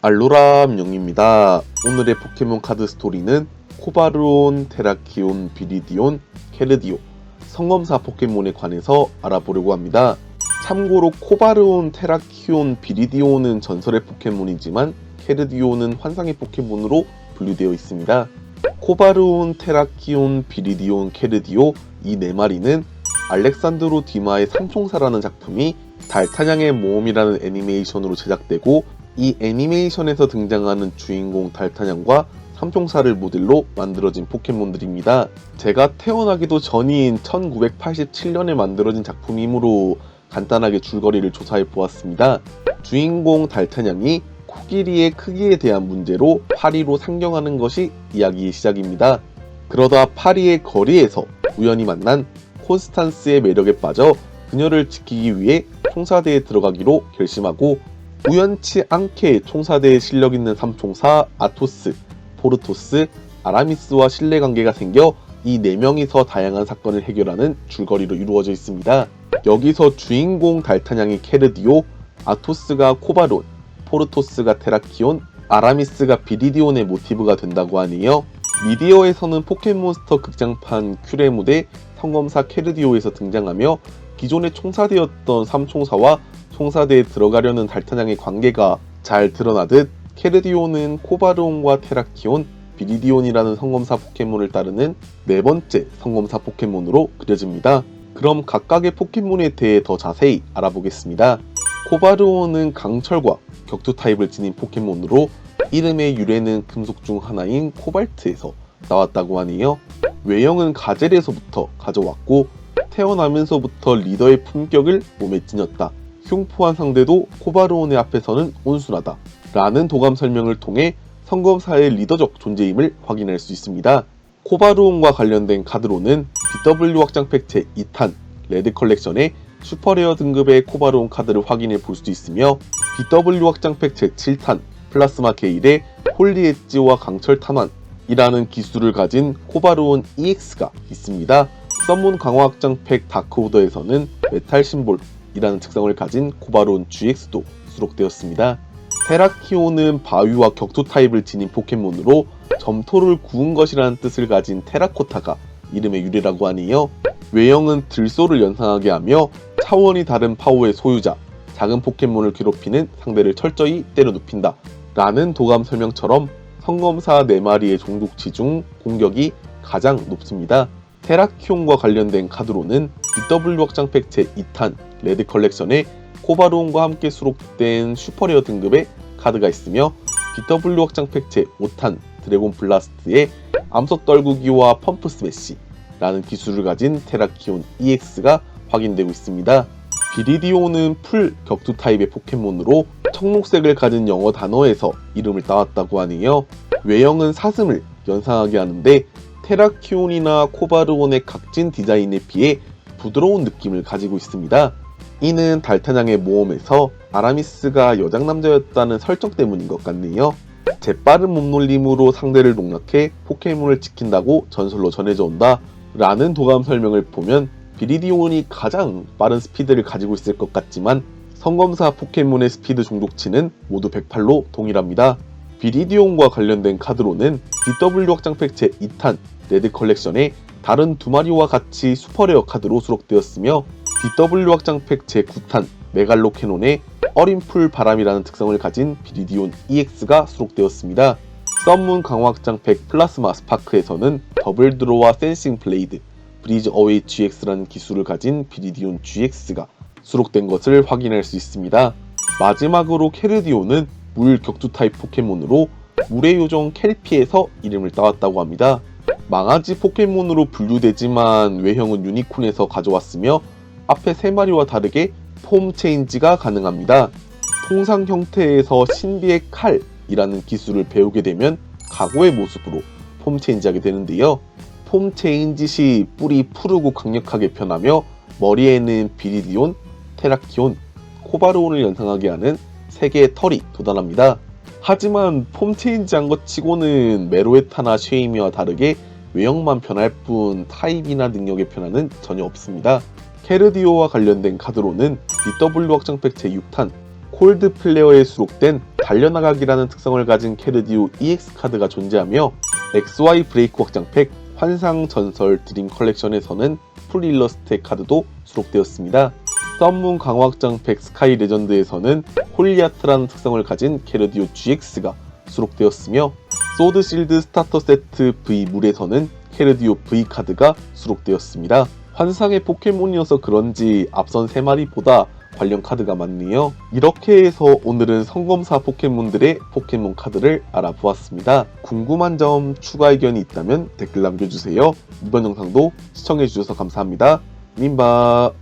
알로람 영입니다. 오늘의 포켓몬 카드 스토리는 코바르온, 테라키온, 비리디온, 케르디오 성검사 포켓몬에 관해서 알아보려고 합니다. 참고로 코바르온, 테라키온, 비리디온은 전설의 포켓몬이지만 케르디오는 환상의 포켓몬으로 분류되어 있습니다. 코바르온, 테라키온, 비리디온, 케르디오 이 네 마리는 알렉산드로 디마의 삼총사라는 작품이 달타냥의 모험이라는 애니메이션으로 제작되고 이 애니메이션에서 등장하는 주인공 달타냥과 삼총사를 모델로 만들어진 포켓몬들입니다. 제가 태어나기도 전인 1987년에 만들어진 작품이므로 간단하게 줄거리를 조사해 보았습니다. 주인공 달타냥이 코끼리의 크기에 대한 문제로 파리로 상경하는 것이 이야기의 시작입니다. 그러다 파리의 거리에서 우연히 만난 콘스탄스의 매력에 빠져 그녀를 지키기 위해 총사대에 들어가기로 결심하고 우연치 않게 총사대에 실력 있는 삼총사 아토스, 포르토스, 아라미스와 신뢰관계가 생겨 이 네 명이서 다양한 사건을 해결하는 줄거리로 이루어져 있습니다. 여기서 주인공 달타냥이 케르디오, 아토스가 코바론, 포르토스가 테라키온, 아라미스가 비리디온의 모티브가 된다고 하네요. 미디어에서는 포켓몬스터 극장판 큐레 무대 성검사 케르디오에서 등장하며 기존의 총사대였던 삼총사와 총사대에 들어가려는 달타냥의 관계가 잘 드러나듯 케르디온은 코바르온과 테라키온, 비리디온이라는 성검사 포켓몬을 따르는 네 번째 성검사 포켓몬으로 그려집니다. 그럼 각각의 포켓몬에 대해 더 자세히 알아보겠습니다. 코바르온은 강철과 격투 타입을 지닌 포켓몬으로 이름의 유래는 금속 중 하나인 코발트에서 나왔다고 하네요. 외형은 가젤에서부터 가져왔고 태어나면서부터 리더의 품격을 몸에 지녔다. 흉포한 상대도 코바르온의 앞에서는 온순하다. 라는 도감 설명을 통해 성검사의 리더적 존재임을 확인할 수 있습니다. 코바르온과 관련된 카드로는 BW 확장팩 제 2탄 레드 컬렉션의 슈퍼레어 등급의 코바르온 카드를 확인해 볼 수 있으며 BW 확장팩 제 7탄 플라스마 게일의 홀리 엣지와 강철 탄환이라는 기술을 가진 코바르온 EX가 있습니다. 썸문 강화 확장 팩 다크 오더에서는 메탈 심볼 이라는 특성을 가진 코바르온 GX도 수록되었습니다. 테라키오는 바위와 격투 타입을 지닌 포켓몬으로 점토를 구운 것이라는 뜻을 가진 테라코타가 이름의 유래라고 하네요. 외형은 들소를 연상하게 하며 차원이 다른 파워의 소유자, 작은 포켓몬을 괴롭히는 상대를 철저히 때려 눕힌다. 라는 도감 설명처럼 성검사 4마리의 종족치 중 공격이 가장 높습니다. 테라키온과 관련된 카드로는 BW 확장팩 제 2탄 레드 컬렉션에 코바르온과 함께 수록된 슈퍼레어 등급의 카드가 있으며 BW 확장팩 제 5탄 드래곤 블라스트에 암석 떨구기와 펌프 스매시라는 기술을 가진 테라키온 EX가 확인되고 있습니다. 비리디오는 풀 격투 타입의 포켓몬으로 청록색을 가진 영어 단어에서 이름을 따왔다고 하네요. 외형은 사슴을 연상하게 하는데 테라키온이나 코바르온의 각진 디자인에 비해 부드러운 느낌을 가지고 있습니다. 이는 달타냥의 모험에서 아라미스가 여장남자였다는 설정 때문인 것 같네요. 재빠른 몸놀림으로 상대를 농락해 포켓몬을 지킨다고 전설로 전해져 온다 라는 도감 설명을 보면 비리디온이 가장 빠른 스피드를 가지고 있을 것 같지만 성검사 포켓몬의 스피드 종족치는 모두 108로 동일합니다. 비리디온과 관련된 카드로는 BW 확장팩 제 2탄 레드 컬렉션에 다른 두 마리와 같이 슈퍼레어 카드로 수록되었으며 BW 확장팩 제 9탄 메갈로 캐논에 어린 풀 바람이라는 특성을 가진 비리디온 EX가 수록되었습니다. 썸문 강화 확장팩 플라스마 스파크에서는 더블 드로와 센싱 블레이드, 브리즈 어웨이 GX라는 기술을 가진 비리디온 GX가 수록된 것을 확인할 수 있습니다. 마지막으로 케르디오는 물 격투 타입 포켓몬으로 물의 요정 켈피에서 이름을 따왔다고 합니다. 망아지 포켓몬으로 분류되지만 외형은 유니콘에서 가져왔으며 앞에 세 마리와 다르게 폼 체인지가 가능합니다. 통상 형태에서 신비의 칼이라는 기술을 배우게 되면 각오의 모습으로 폼 체인지하게 되는데요. 폼 체인지 시 뿔이 푸르고 강력하게 변하며 머리에는 비리디온, 테라키온, 코바르온을 연상하게 하는 세 개의 털이 돋아납니다. 하지만 폼 체인지한 것 치고는 메로에타나 쉐이미와 다르게 외형만 변할 뿐 타입이나 능력의 변화는 전혀 없습니다. 케르디오와 관련된 카드로는 BW 확장팩 제6탄 콜드 플레어에 수록된 달려나가기라는 특성을 가진 캐르디오 EX 카드가 존재하며 XY 브레이크 확장팩 환상 전설 드림 컬렉션에서는 풀 일러스트의 카드도 수록되었습니다. 썸문 강화 확장팩 스카이 레전드에서는 홀리아트라는 특성을 가진 캐르디오 GX가 수록되었으며 소드 실드 스타터 세트 V 물에서는 캐르디오 V 카드가 수록되었습니다. 환상의 포켓몬이어서 그런지 앞선 3마리보다 관련 카드가 많네요. 이렇게 해서 오늘은 성검사 포켓몬들의 포켓몬 카드를 알아보았습니다. 궁금한 점, 추가 의견이 있다면 댓글 남겨주세요. 이번 영상도 시청해주셔서 감사합니다. 님바